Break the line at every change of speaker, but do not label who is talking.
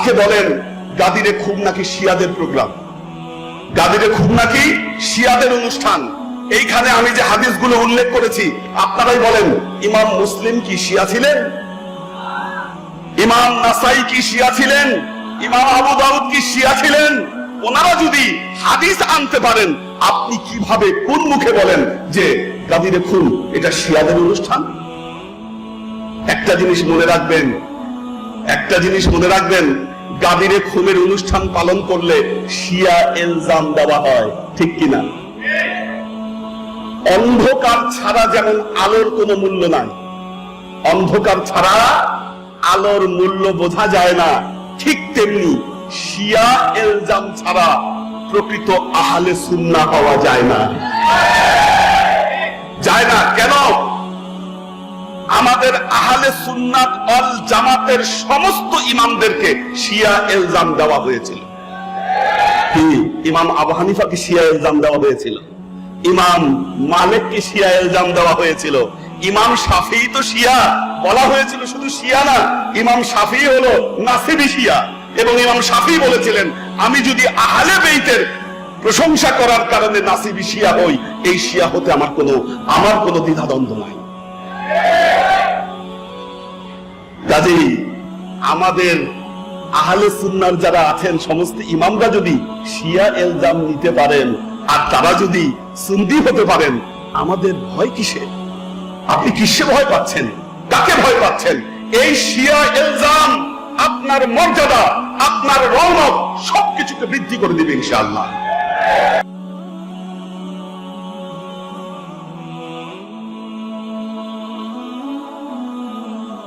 আজকে বলেন, গাদিরে খুব নাকি শিয়াদের প্রোগ্রাম? গাদিরে খুব নাকি শিয়াদের অনুষ্ঠান? এইখানে আমি যে হাদিসগুলো উল্লেখ করেছি, আপনারাই বলেন, ইমাম মুসলিম কি শিয়া ছিলেন? ইমাম নাসাই কি শিয়া ছিলেন? ইমাম আবু দাউদ কি শিয়া ছিলেন? ওনারা যদি হাদিস আনতে পারেন, আপনি কীভাবে, কোন মুখে বলেন যে গাদিরে খুন, এটা শিয়াদের অনুষ্ঠান? একটা জিনিস মনে রাখবেন একটা জিনিস মনে রাখবেন গাদিরে খুনের অনুষ্ঠান পালন করলে শিয়া এলজাম দেওয়া হয়, ঠিক কিনা? অন্ধকার ছাড়া যেমন আলোর কোনো মূল্য নাই, অন্ধকার ছাড়া আলোর মূল্য বোঝা যায় না, ঠিক তেমনি শিয়া এলজাম ছাড়া প্রকৃত আহলে সুন্না হওয়া যায় না। যায় না আমাদের আহলে সুন্নাত অল জামাতের সমস্ত ইমামদেরকে শিয়া এলজাম দেওয়া হয়েছিল। ইমাম আবু হানিফাকে শিয়া এলজাম দেওয়া হয়েছিল। ইমাম মালিককে শিয়া এলজাম দেওয়া হয়েছিল। ইমাম শাফি তো শিয়া, বলা হয়েছিল শুধু শিয়া না, ইমাম শাফি হলো নাসিবি শিয়া এবং ইমাম শাফি বলেছিলেন, আমি যদি আহলে বেইতের প্রশংসা করার কারণে নাসিবি শিয়া হই, এই শিয়া হতে আমার কোনো আমার কোনো দ্বিধাদ্বন্দ্ব নাই। কাজেই আমাদের আহলে সুন্নার যারা আছেন, সমস্ত ইমামরা যদি শিয়া এলজাম নিতে পারেন আর তারা যদি সুন্দি হতে পারেন, আমাদের ভয় কিসে আপনি কিসে ভয় পাচ্ছেন? কাকে ভয় পাচ্ছেন? এই শিয়া এলজাম আপনার মর্যাদা, আপনার রৌনক সবকিছুকে বৃদ্ধি করে দিবে ইনশাআল্লাহ।